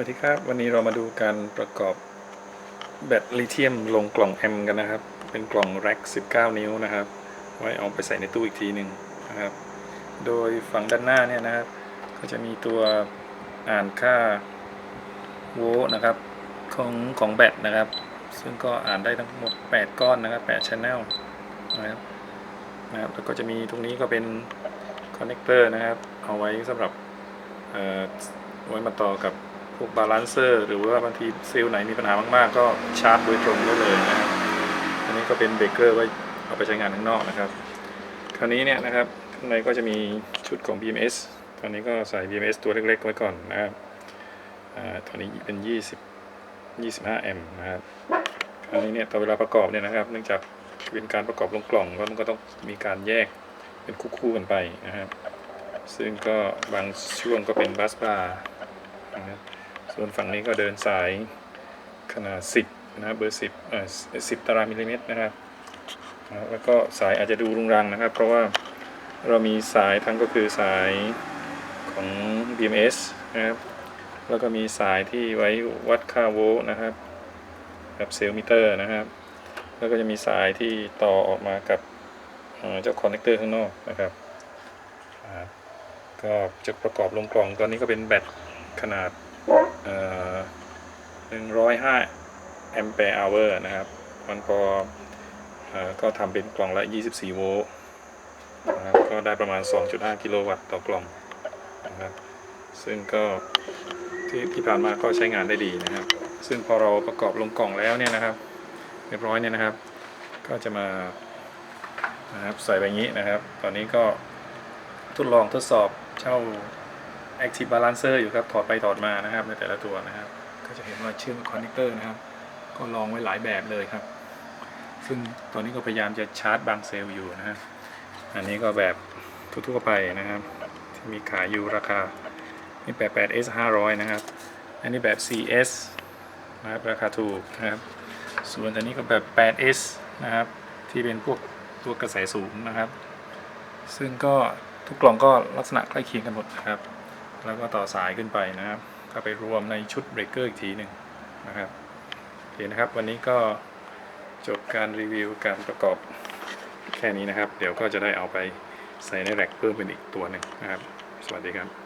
วัสดีครับ วันนี้เรามาดูการประกอบแบตลิเธียมลงกล่องแอมกันนะครับ เป็นกล่องแร็ก19 นิ้วนะครับ ไว้เอาไปใส่ในตู้อีกทีหนึ่งนะครับ โดยฝั่งด้านหน้าเนี่ยนะครับ ก็จะมีตัวอ่านค่าโวลต์นะครับของของแบตนะครับ ซึ่งก็อ่านได้ทั้งหมด 8 ก้อนนะครับ8 channel นะครับนะครับแล้วก็จะมีตรงนี้ก็เป็นคอนเน c เตอร์นะครับ เอาไว้สำหรับเอ่อไว้มาต่อกับ พวกบาลานเซอร์ หรือว่าบางทีเซลล์ไหนมีปัญหามากๆ ก็ชาร์จโดยตรงได้เลยนะครับอันนี้ก็เป็นเบรกเกอร์ไว้เอาไปใช้งานข้างนอกนะครับ คราวนี้เนี่ยนะครับข้างในก็จะมีชุดของ BMS ตอนนี้ก็ใส่ BMS ตัวเล็กๆไว้ก่อนนะครับอ่าตอนนี้เป็น 20 25แอมป์นะครับคราวนี้เนี่ยตอนเวลาประกอบเนี่ยนะครับ เนื่องจากเป็นการประกอบลงกล่องก็มันก็ต้องมีการแยกเป็นคู่ๆกันไปนะครับ ซึ่งก็บางช่วงก็เป็นบัสบาร์นะครับ ส่วนฝั่งนี้ก็เดินสายขนาด 10 นะเบอร์ 10เอ่อ10 ตารางมิลลิเมตรนะครับแล้วก็สายอาจจะดูรุงรังนะครับ เพราะว่าเรามีสายทั้งก็คือสายของ BMS นะครับแล้วก็มีสายที่ไว้วัดค่าโวลต์นะครับแบบเซลมิเตอร์นะครับ แล้วก็จะมีสายที่ต่อออกมากับเจ้าคอนเนคเตอร์ข้างนอกนะครับก็จะประกอบลงกล่องตอนนี้ก็เป็นแบตขนาด เอ่อ105แอมแปร์อเวอร์นะครับ มันก็เอ่อก็ทำเป็นกล่องละ 24 โวลต์นะครับก็ได้ประมาณ 2.5 กิโลวัตต์ต่อกล่องนะครับ ซึ่งก็ที่ที่ผ่านมาก็ใช้งานได้ดีนะครับ ซึ่งพอเราประกอบลงกล่องแล้วเนี่ยนะครับ เรียบร้อยเนี่ยนะครับ ก็จะมานะครับใส่แบบนี้นะครับ ตอนนี้ก็ทดลองทดสอบเช่า Active Balancer อยู่ครับ ถอดไปถอดมานะครับในแต่ละตัวนะครับ ก็จะเห็นว่าเชื่อมคอนเนคเตอร์นะครับ ก็ลองไว้หลายแบบเลยครับ ซึ่งตอนนี้ก็พยายามจะชาร์จบางเซลล์อยู่นะฮะอันนี้ก็แบบทั่วๆไปนะครับ ที่มีขายอยู่ราคานี่แบบ 8S 500 นะครับ อันนี้แบบ CS นะครับราคาถูกนะครับ ส่วนอันนี้ก็แบบ 8S นะครับ ที่เป็นพวกตัวกระแสสูงนะครับ ซึ่งก็ทุกกล่องก็ลักษณะใกล้เคียงกันหมดนะครับ แล้วก็ต่อสายขึ้นไปนะครับก็ไปรวมในชุดเบรกเกอร์อีกทีหนึ่งนะครับโอเคนะครับ วันนี้ก็จบการรีวิวการประกอบแค่นี้นะครับ เดี๋ยวก็จะได้เอาไปใส่ในแร็กเพิ่มเป็นอีกตัวหนึ่งนะครับ สวัสดีครับ